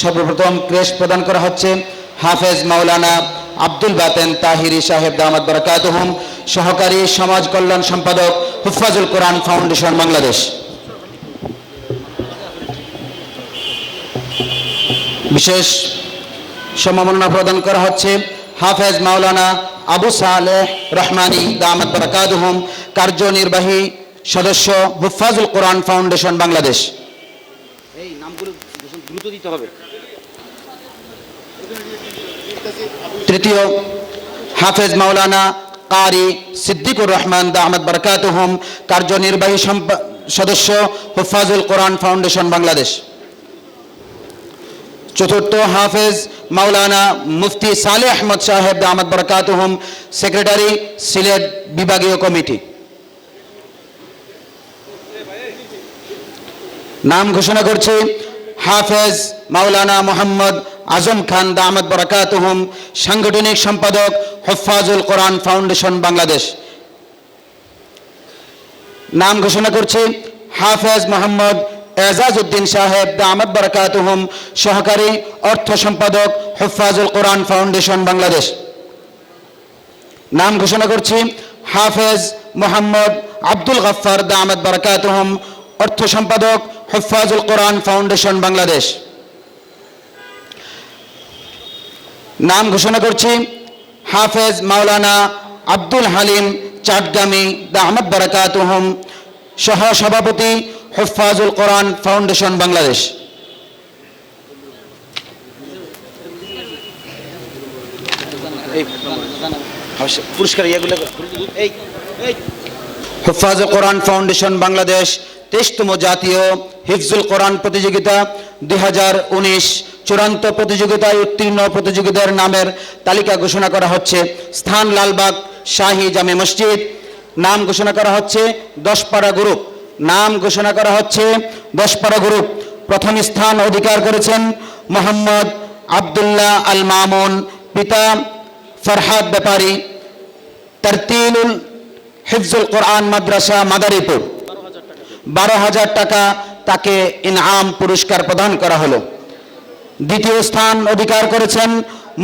সর্বপ্রথম ক্রেশ প্রদান করা হচ্ছে হাফেজ মাওলানা আব্দুল বাতেন তাহিরি সাহেব দামাদ বরকাতহুম, সহকারী সমাজ কল্যাণ সম্পাদক হুফাজুল কোরআন ফাউন্ডেশন বাংলাদেশ। বিশেষ সম্মাননা প্রদান করা হচ্ছে হাফেজ মাওলানা আবু সালেহ রহমানি দামাদ বরকাতহুম, কার্যনির্বাহী সদস্য হুফাজুল কোরআন ফাউন্ডেশন বাংলাদেশ। এই নামগুলো দ্রুত দিতে হবে। তৃতীয় হাফেজ মাওলানা কারি সিদ্দিকুর রহমান দা আহমদ বরকাতহম, কার্যনির্বাহী সদস্য হুফাজুল কোরআন ফাউন্ডেশন বাংলাদেশ। চতুর্থ হাফেজ মাওলানা মুফতি সালে আহমদ সাহেব আহমদ বরকাতহম, সেক্রেটারি সিলেট বিভাগীয় কমিটি। নাম ঘোষণা করছে হাফেজ মাওলানা মোহাম্মদ আজম খান দামদ বরাকাতুহুম, সাংগঠনিক সম্পাদক হফাজুল কোরআন ফাউন্ডেশন বাংলাদেশ। নাম ঘোষণা করছে, হাফেজ মোহাম্মদ এজাজ উদ্দিন সাহেব দামদ বরাকাতুহুম, সহকারী অর্থ সম্পাদক হফাজুল কোরআন ফাউন্ডেশন বাংলাদেশ। নাম ঘোষণা করছি, হাফেজ মোহাম্মদ আব্দুল গফফার দামদ বরাকাতুহুম, অর্থ সম্পাদক হফাজুল কোরআন ফাউন্ডেশন বাংলাদেশ। নাম ঘোষণা করছি। হাফেজ মাওলানা আব্দুল হালিম চাটগামি দাহমদ বরাকাতুহুম সহ সভাপতি হফাজুল কোরআন ফাউন্ডেশন বাংলাদেশ। পুরস্কার ইয়েগুলো হুফাজুল কোরআন ফাউন্ডেশন বাংলাদেশ তেইশতম জাতীয় হিফজুল কোরআন প্রতিযোগিতা দুই হাজার উনিশ চূড়ান্ত প্রতিযোগিতায় উত্তীর্ণ প্রতিযোগীদের নামের তালিকা ঘোষণা করা হচ্ছে। স্থান লালবাগ শাহী জামে মসজিদ। নাম ঘোষণা করা হচ্ছে দশপাড়া গ্রুপ। নাম ঘোষণা করা হচ্ছে দশপাড়া গ্রুপ। প্রথম স্থান অধিকার করেছেন মোহাম্মদ আবদুল্লাহ আল মামুন, পিতা ফরহাদ ব্যাপারী। তারতিলুল হিফজুল কোরআন মাদ্রাসা মাদারীপুর। বারো হাজার টাকা তাকে ইনআম পুরস্কার প্রদান করা হলো। দ্বিতীয় স্থান অধিকার করেছেন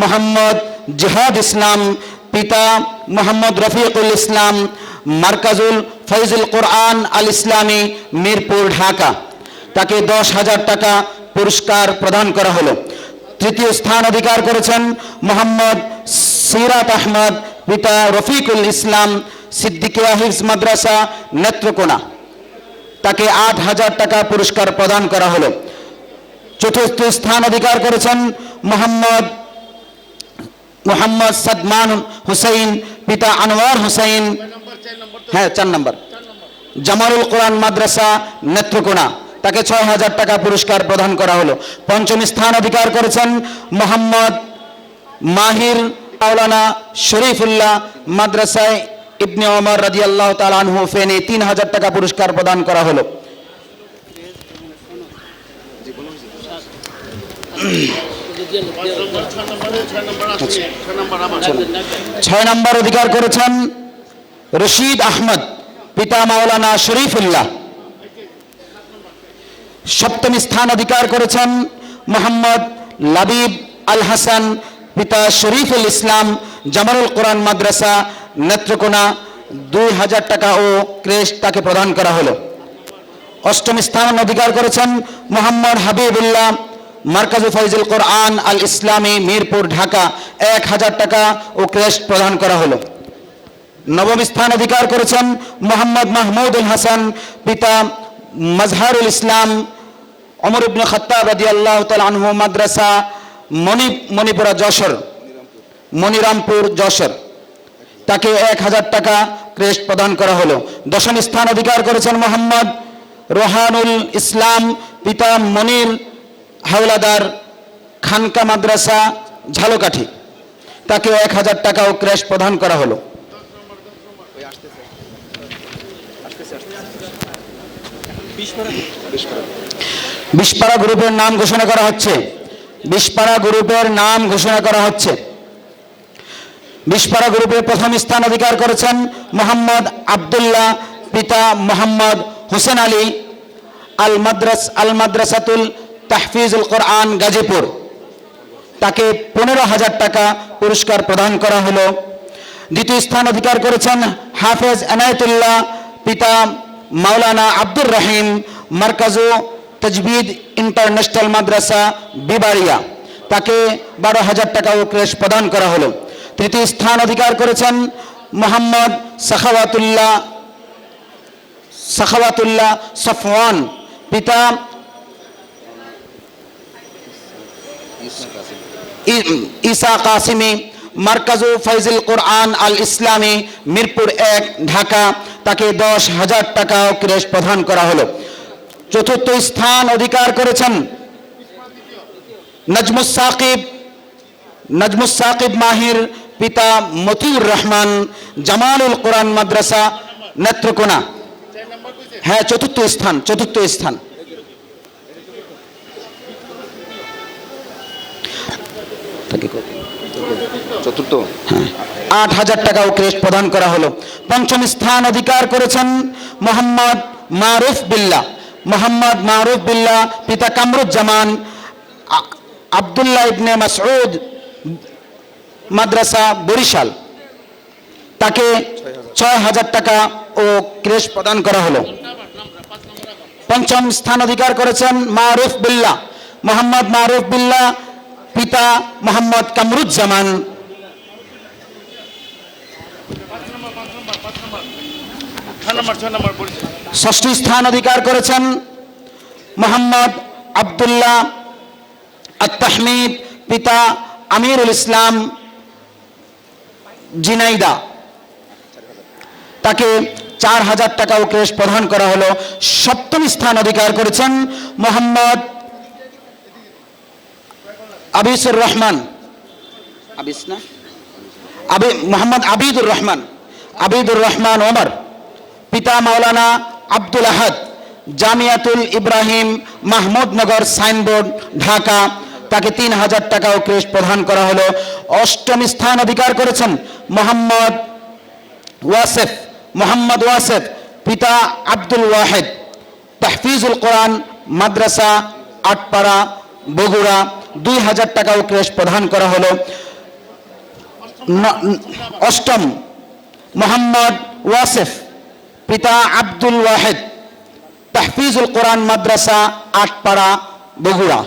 মোহাম্মদ জিহাদ ইসলাম, পিতা মোহাম্মদ রফিকুল ইসলাম, মার্কাজুল ফৈজুল কোরআন আল ইসলামী, মিরপুর, ঢাকা। তাকে দশ হাজার টাকা পুরস্কার প্রদান করা হলো। তৃতীয় স্থান অধিকার করেছেন মোহাম্মদ সিরাত আহমদ, পিতা রফিকুল ইসলাম, সিদ্দিকিয়া হিফজ মাদ্রাসা, নেত্রকোনা। তাকে আট হাজার টাকা পুরস্কার প্রদান করা হলো। চতুর্থ স্থান অধিকার করেছেন মোহাম্মদ মোহাম্মদ সাদমান হুসাইন, পিতা আনোয়ার হুসাইন। হ্যাঁ চার নম্বর। জামালুল কোরআন মাদ্রাসা নেত্রকোনা, তাকে ছয় হাজার টাকা পুরস্কার প্রদান করা হলো। পঞ্চম স্থান অধিকার করেছেন মোহাম্মদ মাহির মাওলানা শরীফুল্লাহ মাদ্রাসায় ইবনে ওমর রাদিয়াল্লাহু তাআলা আনহু ফেনে তিন হাজার টাকা পুরস্কার প্রদান করা হলো। ছয় নম্বর অধিকার করেছেন রশিদ আহমদ, পিতা মাওলানা শরীফুল্লাহ। সপ্তম স্থান অধিকার করেছেন মোহাম্মদ লাবিব আল হাসান পিতা শরীফুল ইসলাম জামানুল কোরআন মাদ্রাসা নেত্রকোনা দুই হাজার টাকা ও ক্রেশ তাকে প্রদান করা হলো। অষ্টম স্থান অধিকার করেছেন মোহাম্মদ হাবিবুল্লাহ মার্কাজু ফাইজুল কোরআন আল ইসলামী মিরপুর, ঢাকা। এক হাজার টাকা ও ক্রেস্ট প্রদান করা হলো। নবম স্থান অধিকার করেছেন মোহাম্মদ মাহমুদুল হাসান পিতা মজহারুল ইসলাম অমর ইবনে খত্তাব রাদিয়াল্লাহু তাআলা আনহু মাদ্রাসা মণি, মণিপুরা যশোর মনিরামপুর যশোর। তাকে এক হাজার টাকা ক্রেস্ট প্রদান করা হলো। দশম স্থান অধিকার করেছেন মোহাম্মদ রোহানুল ইসলাম, পিতা মনির হাওলাদার খানকা মাদ্রাসা, ঝালকাঠি। তাকে এক হাজার টাকা ও ক্রেস্ট প্রদান করা হলো। বিশপাড়া গ্রুপের নাম ঘোষণা করা হচ্ছে। বিশপাড়া গ্রুপের নাম ঘোষণা করা হচ্ছে। বিশপাড়া গ্রুপে প্রথম স্থান অধিকার করেছেন মোহাম্মদ আবদুল্লাহ পিতা মোহাম্মদ হোসেন আলী আল মাদ্রাস আল মাদ্রাসাতুল তাহফিজুল কোরআন গাজীপুর। তাকে পনেরো হাজার টাকা পুরস্কার প্রদান করা হলো। দ্বিতীয় স্থান অধিকার করেছেন হাফেজ এনায়তুল্লাহ পিতা মাওলানা আব্দুর রহিম মার্কাজু তজবিদ ইন্টারন্যাশনাল মাদ্রাসা বিবাড়িয়া। তাকে বারো হাজার টাকা ও ক্রেশ প্রদান করা হলো। তৃতীয় স্থান অধিকার করেছেন মোহাম্মদ সাখাওয়াতুল্লাহ সাখাওয়াতুল্লাহ সফওয়ান। পিতা ঈসা কাসিমি, মার্কাজু ফাইজুল কোরআন আল ইসলামী, মিরপুর এক, ঢাকা। তাকে দশ হাজার টাকা ও ক্রেশ প্রদান করা হলো। চতুর্থ স্থান অধিকার করেছেন নজমুস সাকিব নজমুস সাকিব মাহির পিতা মতিউর রহমান জামালুল কোরআন মাদ্রাসা নেত্রকোনা। হ্যাঁ চতুর্থ স্থান চতুর্থ স্থান। চতুর্থ? আট হাজার টাকা ও ক্রেস্ট প্রদান করা হলো। পঞ্চম স্থান অধিকার করেছেন মোহাম্মদ মারুফ বিল্লাহ। মোহাম্মদ মারুফ পিতা কামরুজ্জামান আব্দুল্লাহ ইবনে মাসউদ, মাদ্রাসা বরিশাল। তাকে ছয় হাজার টাকা ও ক্রেশ প্রদান করা হলো। পঞ্চম স্থান অধিকার করেছেন মারুফ বিল্লা মোহাম্মদ মারুফ বিল্লা পিতা মোহাম্মদ কামরুজ্জামান। ছয় নম্বর ছয় নম্বর ষষ্ঠ স্থান অধিকার করেছেন মোহাম্মদ আবদুল্লাহ আত্মাহমিদ পিতা আমিরুল ইসলাম জিনাইদা। তাকে চার হাজার টাকা ও ক্রেশ প্রদান করা হলো। সপ্তম স্থান অধিকার করেছেন মোহাম্মদ আবিসুর রহমান। আবিস না? আবি মোহাম্মদ আবিদুর রহমান। আবিদুর রহমান ওমর। পিতা মাওলানা আব্দুল আহাদ, জামিয়াতুল ইব্রাহিম মাহমুদনগর সাইনবোর্ড, ঢাকা। তাকে তিন হাজার টাকা ও ক্রেশ প্রদান করা হলো। অষ্টম স্থান অধিকার করেছেন মোহাম্মদ ওয়াসেফ মোহাম্মদ ওয়াসেফ, পিতা আব্দুল ওয়াহেদ। তাহফিজুল কোরআন, মাদ্রাসা, আটপাড়া, বগুড়া, দুই হাজার টাকা ও ক্রেশ প্রদান করা হলো। অষ্টম, মোহাম্মদ ওয়াসেফ। পিতা আব্দুল ওয়াহেদ, তাহফিজুল কোরআন মাদ্রাসা, আটপাড়া, বগুড়া।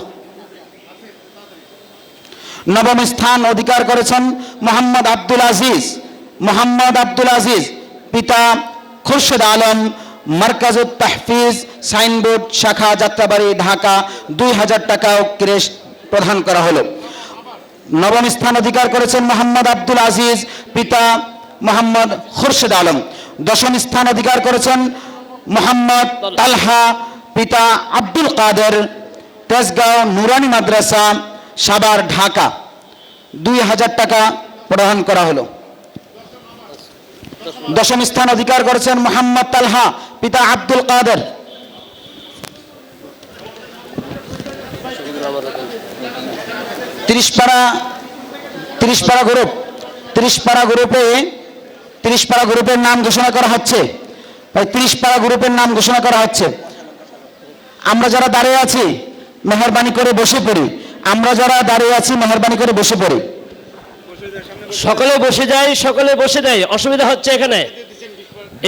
নবম স্থান অধিকার করেছেন মোহাম্মদ আব্দুল আজিজ। মোহাম্মদ আব্দুল আজিজ, পিতা খুরশেদ আলম মার্কাজুত তাহফিজ, সাইনবোর্ড, শাখা যাত্রাবাড়ি, ঢাকা, দুই হাজার টাকা ক্রেশ প্রদান করা হলো। নবম স্থান অধিকার করেছেন মোহাম্মদ আব্দুল আজিজ, পিতা মোহাম্মদ খুরশেদ আলম। দশম স্থান অধিকার করেছেন মোহাম্মদ তালহা পিতা আব্দুল কাদের, তেজগাঁও নুরানি মাদ্রাসা সাবার ঢাকা। দুই হাজার টাকা প্রদান করা হলো। দশম স্থান অধিকার করেছেন মোহাম্মদ তালহা পিতা আব্দুল কাদের। তিরিশপাড়া তিরিশপাড়া গ্রুপ তিরিশপাড়া গ্রুপে তিরিশপাড়া গ্রুপের নাম ঘোষণা করা হচ্ছে। ভাই তিরিশপাড়া গ্রুপের নাম ঘোষণা করা হচ্ছে। আমরা যারা দাঁড়িয়ে আছি, মেহরবানি করে বসে পড়ি। আমরা যারা দাঁড়িয়ে আছি, মেহরবানি করে বসে পড়ি। সকলে বসে যায়, সকলে বসে দেয় অসুবিধা হচ্ছে এখানে।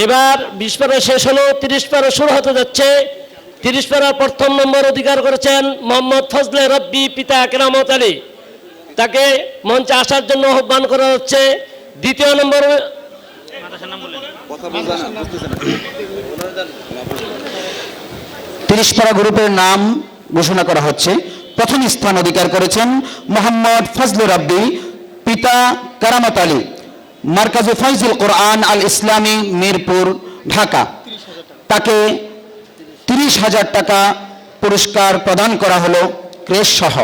এবার বিশ পারা শেষ হলো, তিরিশ পারা শুরু হতে যাচ্ছে। তিরিশ পারার প্রথম নম্বর অধিকার করেছেন মোহাম্মদ ফজলে রব্বি পিতা কেরামত আলী। তাকে মঞ্চে আসার জন্য আহ্বান করা হচ্ছে। দ্বিতীয় নম্বর না। তিরিশপাড়া গ্রুপের নাম ঘোষণা করা হচ্ছে। প্রথম স্থান অধিকার করেছেন মোহাম্মদ ফজলুর রাব্বি পিতা কারামত আলী। মার্কাজু ফাইজুল কোরআন আল ইসলামী, মিরপুর, ঢাকা। তাকে তিরিশ হাজার টাকা পুরস্কার প্রদান করা হলো ক্রেশ সহ।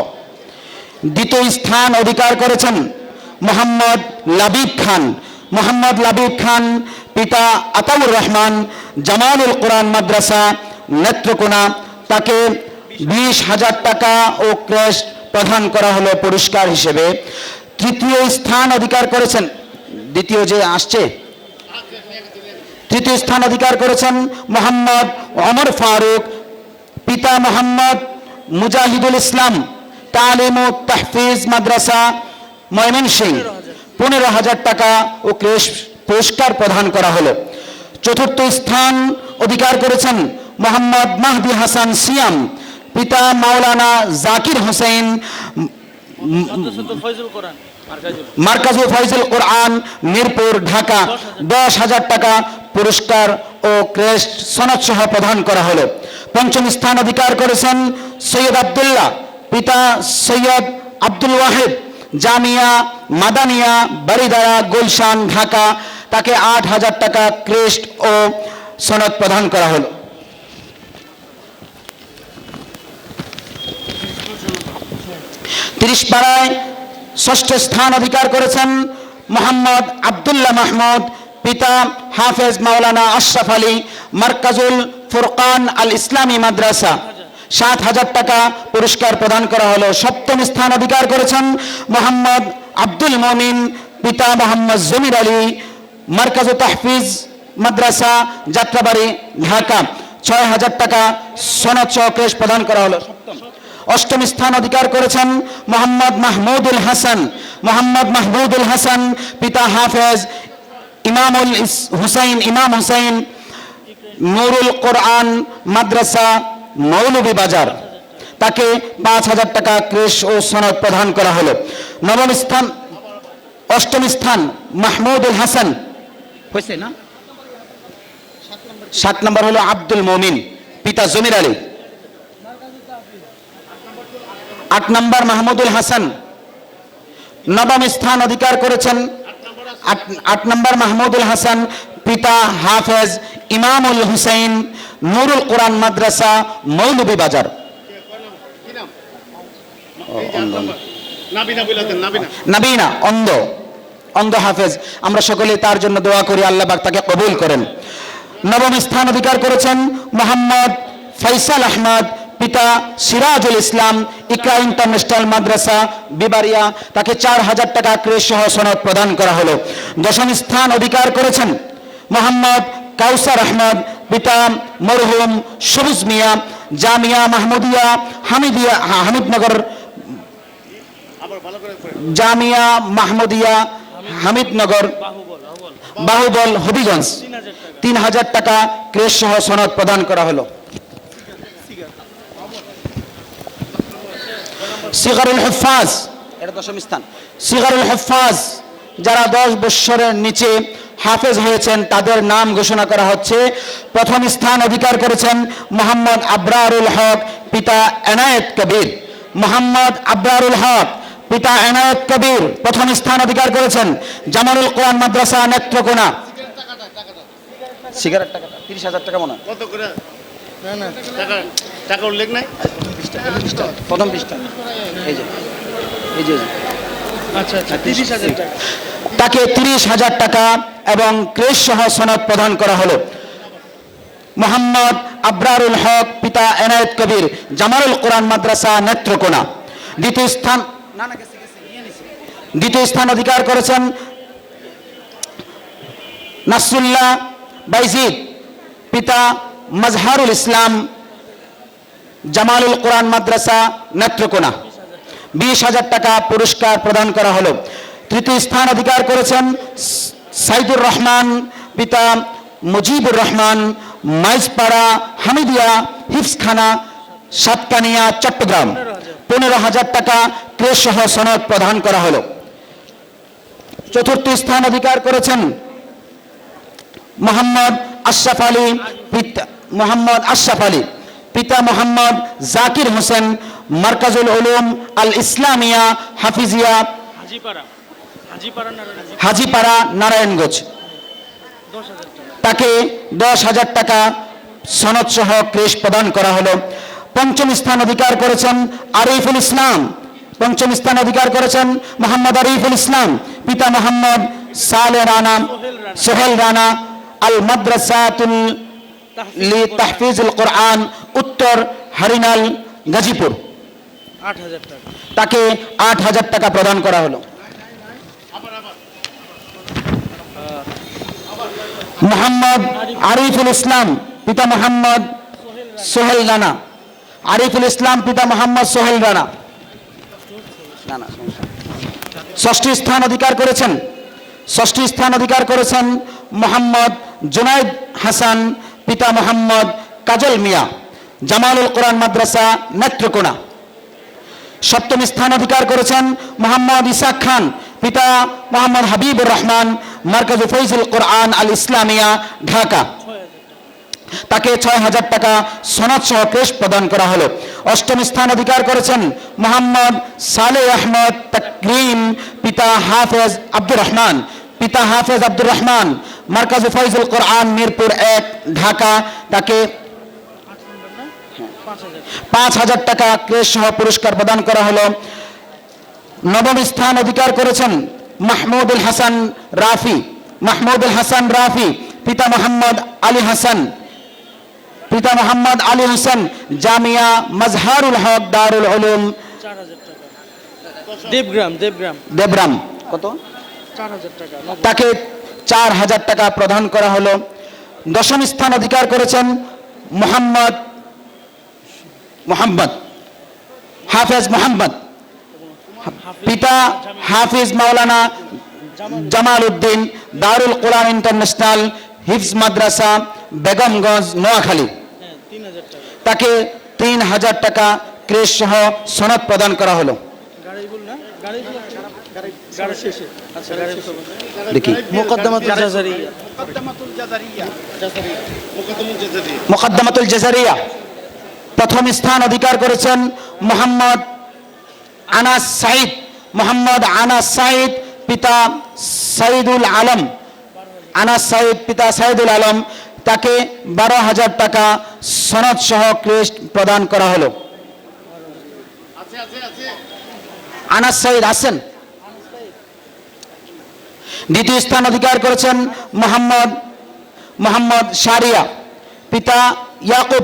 দ্বিতীয় স্থান অধিকার করেছেন মোহাম্মদ লাবিব খান। মোহাম্মদ লাবিব খান পিতা আতাউর রহমান জামালুল কোরআন মাদ্রাসা নেত্রকোনা, তাকে বিশ হাজার টাকা ও ক্রেশ প্রদান করা হলো পুরস্কার হিসেবে। তৃতীয় স্থান অধিকার করেছেন, দ্বিতীয় যে আসছে, তৃতীয় স্থান অধিকার করেছেন মোহাম্মদ অমর ফারুক, পিতা মোহাম্মদ মুজাহিদুল ইসলাম, তালিম ও তাহফিজ মাদ্রাসা ময়মনসিং পনেরো হাজার টাকা ও ক্রেশ পুরস্কার প্রদান করা হলো। চতুর্থ স্থান অধিকার করেছেন মোহাম্মদ মাহদি হাসান সিয়াম পিতা মাওলানা জাকির হোসেন মার্কাজুল। ফয়জুল কোরআন মিরপুর ঢাকা। দশ হাজার টাকা পুরস্কার ও ক্রেস্ট সনদ সহ প্রদান করা হলো। পঞ্চম স্থান অধিকার করেছেন সৈয়দ আবদুল্লাহ পিতা সৈয়দ আব্দুল ওয়াহিদ। জামিয়া, মাদানিয়া বারিদারা গুলশান, ঢাকা তাকে আট হাজার টাকা ক্রেস্ট ও সনদ প্রদান করা হলো। তিরিশ পাড়ায় ষষ্ঠ স্থান অধিকার করেছেন মোহাম্মদ আবদুল্লাহ মাহমুদ, পিতা হাফেজ মাওলানা আশরাফ আলী, মার্কাজুল ফুরকান আল ইসলামী মাদ্রাসা। সাত হাজার টাকা পুরস্কার প্রদান করা হলো। সপ্তম স্থান অধিকার করেছেন মোহাম্মদ আব্দুল মমিন, পিতা মোহাম্মদ জমির আলী, মার্কাজু তাহফিজ মাদ্রাসা, যাত্রাবাড়ি, ঢাকা। ছয় হাজার টাকা সনদ চক্রেশ প্রদান করা হলো। অষ্টম স্থান অধিকার করেছেন মোহাম্মদ মাহমুদুল হাসান। মোহাম্মদ মাহমুদুল হাসান, পিতা হাফেজ ইমামুল হুসাইন, ইমাম হুসাইন, নুরুল কোরআন মাদ্রাসা মৌলভী বাজার। তাকে পাঁচ হাজার টাকা ক্রেশ ও সনদ প্রদান করা হলো। নবম স্থান, অষ্টম স্থান, মাহমুদুল হাসান। হয়েছে না? সাত নম্বর হলো আব্দুল মমিন, পিতা জমির আলী। আট নম্বর মাহমুদুল হাসান। নবম স্থান অধিকার করেছেন আট- নম্বর মাহমুদুল হাসান, পিতা হাফেজ ইমামুল হুসাইন নুরুল কোরআন মাদ্রাসা মৌলভী বাজার। নাবিনা অন্ধ। অন্ধ হাফেজ। আমরা সকলে তার জন্য দোয়া করি আল্লাহ পাক তাকে কবুল করেন। নবম স্থান অধিকার করেছেন মোহাম্মদ ফৈসাল আহমদ পিতা সিরাজুল ইসলাম ইকরা ইন্টারন্যাশনাল মাদ্রাসা বিবারিয়া। তাকে চার হাজার টাকা ক্রেশ সহ সনদ প্রদান করা হলো। দশম স্থান অধিকার করেছেন মোহাম্মদ কাউসার আহমদ পিতা মরহুম সবুজ মিয়া জামিয়া মাহমুদিয়া হামিদিয়া হামিদনগর জামিয়া মাহমুদিয়া হামিদনগর বাহুবল হবিগঞ্জ। তিন হাজার টাকা ক্রেশ সহ সনদ প্রদান করা হলো। সিগারুল হফাজ এটা দশম স্থান। সিগারুল হফাজ যারা দশ বৎসরের নিচে হাফেজ হয়েছেন তাদের নাম ঘোষণা করা হচ্ছে। প্রথম স্থান অধিকার করেছেন মোহাম্মদ আবরারুল হক পিতা এনায়েত কবির। মোহাম্মদ আবরারুল হক পিতা এনায়েত কবির প্রথম স্থান অধিকার করেছেন জামালুল কোরআন মাদ্রাসা নেত্রকোনা। সিগারেট টাকা তিরিশ হাজার টাকা মনে কত করে? টাকা টাকা উল্লেখ নাই? প্রথম পৃষ্ঠা। এই যে এই যে আচ্ছা আচ্ছা তিরিশ হাজার টাকা। তাকে তিরিশ হাজার টাকা এবং ক্রেশ সহ সনদ প্রদান করা হলো। মোহাম্মদ আবরারুল হক, পিতা এনায়েত কবির জামালুল কোরআন মাদ্রাসা নেত্রকোনা। দ্বিতীয় স্থান। দ্বিতীয় স্থান অধিকার করেছেন নাসরুল্লাহ বাইজিদ, পিতা মজহারুল ইসলাম, জামালুল কোরআন মাদ্রাসা নেত্রকোনা। বিশ হাজার টাকা পুরস্কার প্রদান করা হলো। তৃতীয় স্থান অধিকার করেছেন সাইদুর রহমান, পিতা মুজিবুর রহমান, মাইজপাড়া, হামিদিয়া হিফসখানা সাতকানিয়া, চট্টগ্রাম। পনেরো হাজার টাকা ক্রেশ সহ সনদ প্রদান করা হলো। চতুর্থ স্থান অধিকার করেছেন মোহাম্মদ আশরাফ আলী পিতা মোহাম্মদ আশরাফ আলী। পিতা মোহাম্মদ জাকির হোসেন, মার্কাজুল উলুম আল ইসলামিয়া হাফিজিয়া হাজিপাড়া। হাজিপাড়া নারায়ণগঞ্জ। তাকে দশ হাজার টাকা সনদ সহ ক্রেশ প্রদান করা হলো। পঞ্চম স্থান অধিকার করেছেন আরিফুল ইসলাম। পঞ্চম স্থান অধিকার করেছেন মোহাম্মদ আরিফুল ইসলাম। পিতা মোহাম্মদ সালে রানা সোহেল রানা আল মাদ্রাসাতুল লি তাহফিজুল কোরআন উত্তর হরিনাল গাজীপুর। আট হাজার টাকা। তাকে আট হাজার টাকা প্রদান করা হলো। মোহাম্মদ আরিফুল ইসলাম, পিতা মোহাম্মদ সোহেল রানা। আরিফুল ইসলাম, পিতা মোহাম্মদ সোহেল রানা। ষষ্ঠ স্থান অধিকার করেছেন। ষষ্ঠ স্থান অধিকার করেছেন মোহাম্মদ জুনাইদ হাসান, পিতা মোহাম্মদ কাজল মিয়া, জামালুল কোরআন মাদ্রাসা, নেত্রকোনা। সপ্তম স্থান অধিকার করেছেন মোহাম্মদ ইসাক খান, পিতা মোহাম্মদ হাবিবুর রহমান মার্কাজ ফৈজুল কোরআন আল ইসলামিয়া, ঢাকা। তাকে ছয় হাজার টাকা সনদ সহ ক্রেশ প্রদান করা হলো। অষ্টম স্থান অধিকার করেছেন মোহাম্মদ সালে আহমদ তাকরিম পিতা হাফেজ আব্দুর রহমান। পিতা হাফেজ আব্দুর রহমান, মার্কাজ ফৈজুল কোরআন মিরপুর এক, ঢাকা। তাকে পাঁচ হাজার টাকা ক্রেশ সহ পুরস্কার প্রদান করা হলো। নবম স্থান অধিকার করেছেন মাহমুদুল হাসান রাফি মাহমুদুল হাসান রাফি পিতা মোহাম্মদ আলী হাসান পিতা মোহাম্মদ আলী হাসান জামিয়া মজহারুল হক দারুল উলুম। চার দেবগ্রাম। দেবগ্রাম। দেবরাম কত? তাকে চার হাজার টাকা প্রদান করা হলো। দশম স্থান অধিকার করেছেন মোহাম্মদ মোহাম্মদ হাফেজ মোহাম্মদ। পিতা হাফিজ মাওলানা জামাল উদ্দিন দারুল কোরআন ইন্টারন্যাশনাল হিফজ মাদ্রাসা বেগমগঞ্জ নোয়াখালী। তাকে তিন হাজার টাকা ক্রেশ সহ সনদ প্রদান করা হলো। মোকদ্দমাতুল জাজারিয়া। প্রথম স্থান অধিকার করেছেন মোহাম্মদ আনাস সাইদ, মোহাম্মদ আনাস সাইদ, পিতা সাইদুল আলম। আনাস সাইদ, পিতা সাইদুল আলম, তাকে বারো হাজার টাকা সনদ সহ ক্রেস্ট প্রদান করা হলো। আনাস সাইদ আছেন? দ্বিতীয় স্থান অধিকার করেছেন মোহাম্মদ মোহাম্মদ শারিয়া, পিতা ইয়াকুব,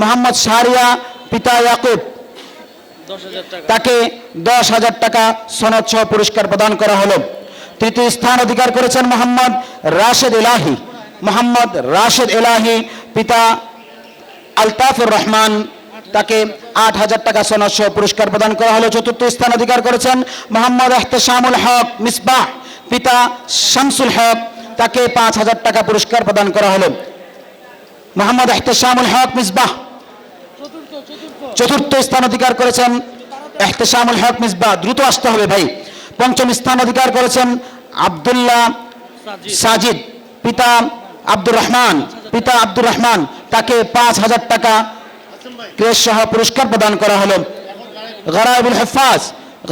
মোহাম্মদ শারিয়া, পিতা ইয়াকুব। তাকে দশ হাজার টাকা সনদ সহ পুরস্কার প্রদান করা হলো। তৃতীয় স্থান অধিকার করেছেন মোহাম্মদ রাশেদ এলাহি। মোহাম্মদ রাশেদ এলাহি পিতা আলতাফুর রহমান তাকে আট হাজার টাকা সনদ সহ পুরস্কার প্রদান করা হলো। চতুর্থ স্থান অধিকার করেছেন মোহাম্মদ এহতেশামুল হক মিসবাহ পিতা শামসুল হক তাকে পাঁচ হাজার টাকা পুরস্কার প্রদান করা হলো। মোহাম্মদ এহতেশামুল হক মিসবাহ চতুর্থ স্থান অধিকার করেছেন এহতেশামুল হক মিসবা। দ্রুত আসতে হবে ভাই। পঞ্চম স্থান অধিকার করেছেন আব্দুল্লাহ সাজিদ, পিতা আব্দুর রহমান। পিতা আব্দুর রহমান, তাকে পাঁচ হাজার টাকা ক্রেশ সহ পুরস্কার প্রদান করা হলো। গরাইবুল হেফাজ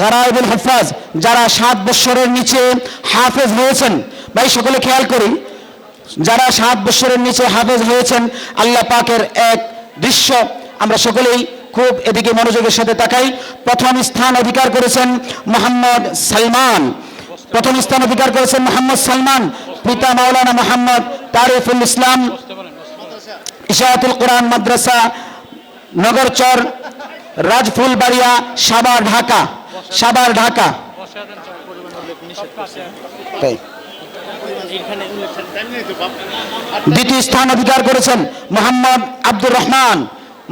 গরাইবুল হেফাজ, যারা সাত বৎসরের নিচে হাফেজ হয়েছেন, ভাই সকলে খেয়াল করি, যারা সাত বৎসরের নিচে হাফেজ হয়েছেন, আল্লাহ পাকের এক দৃশ্য, আমরা সকলেই খুব এদিকে মনোযোগের সাথে তাকাই। প্রথম স্থান অধিকার করেছেন মোহাম্মদ সালমান। প্রথম স্থান অধিকার করেছেন মোহাম্মদ সালমান, পিতা মাওলানা মোহাম্মদ তারিফুল ইসলাম ইশায়াতুল কোরআন মাদ্রাসা নগরচর রাজফুল রাজফুলবাড়িয়া সাবার ঢাকা সাবার ঢাকা। দ্বিতীয় স্থান অধিকার করেছেন মোহাম্মদ আব্দুর রহমান।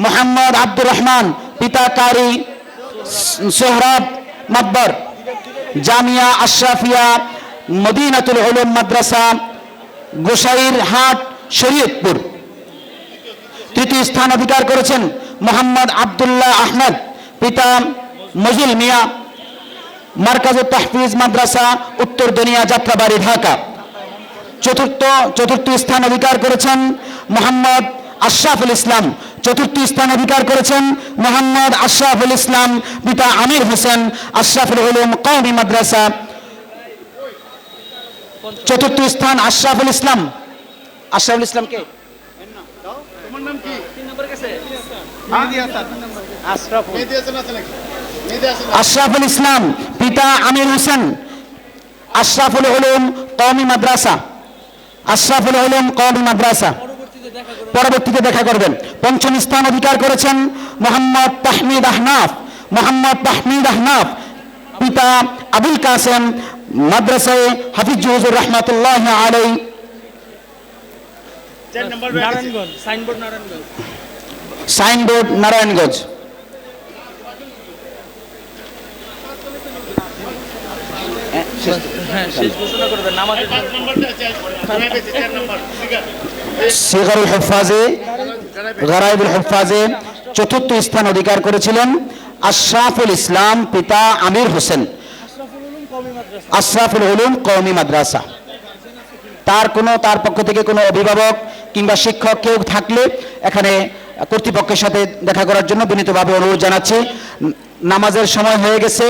মোহাম্মদ আব্দুর রহমান, পিতা কারি সোহরাব মাকবর, জামিয়া আশরাফিয়া, মদিনাতুল উলুম মাদ্রাসা, গোসাইর হাট, শরীয়তপুর। তৃতীয় স্থান অধিকার করেছেন মোহাম্মদ আব্দুল্লাহ আহমদ, পিতা মজুল মিয়া, মার্কাজ তাহফিজ মাদ্রাসা, উত্তর দুনিয়া যাত্রাবাড়ি, ঢাকা। চতুর্থ চতুর্থ স্থান অধিকার করেছেন মোহাম্মদ আশরাফুল ইসলাম চতুর্থ স্থান অধিকার করেছেন মোহাম্মদ আশরাফুল ইসলাম পিতা আমির হোসেন আশরাফুল উলুম কওমি মাদ্রাসা। চতুর্থ স্থান আশরাফুল ইসলাম। আশরাফুল ইসলাম কে? তোমার নাম কি? তিন নম্বর কাছে। মেহেদি হাসান। আশরাফুল ইসলাম পিতা আমির হোসেন আশরাফুল উলুম কওমি মাদ্রাসা। আশরাফুল উলুম কওমি মাদ্রাসা। পরবর্তীতে দেখা করবেন। পঞ্চম স্থান অধিকার করেছেন মোহাম্মদ তাহমিদ আহনাফ। মোহাম্মদ তাহমিদ আহনাফ পিতা আবুল কাসেম মাদ্রাসায় হাফিজ রহমাতুল্লাহ আলাই সাইনবোর্ড নারায়ণগঞ্জ সাইনবোর্ড নারায়ণগঞ্জ হ্যাঁ শেষ ঘোষণা করবেন নামাজের পাঁচ নম্বরটা আছে গাড়াই পেয়েছে চার নম্বর স্পিকার সিগারুল হেফাজে গরাইবুল হেফাজে চতুর্থ স্থান অধিকার করেছিলেন আশরাফুল ইসলাম পিতা আমির হোসেন। আশরাফুল উলুম কওমি মাদ্রাসা। তার কোনো তার পক্ষ থেকে কোনো অভিভাবক কিংবা শিক্ষক কেউ থাকলে এখানে কর্তৃপক্ষের সাথে দেখা করার জন্য বিনীতভাবে অনুরোধ জানাচ্ছি। নামাজের সময় হয়ে গেছে।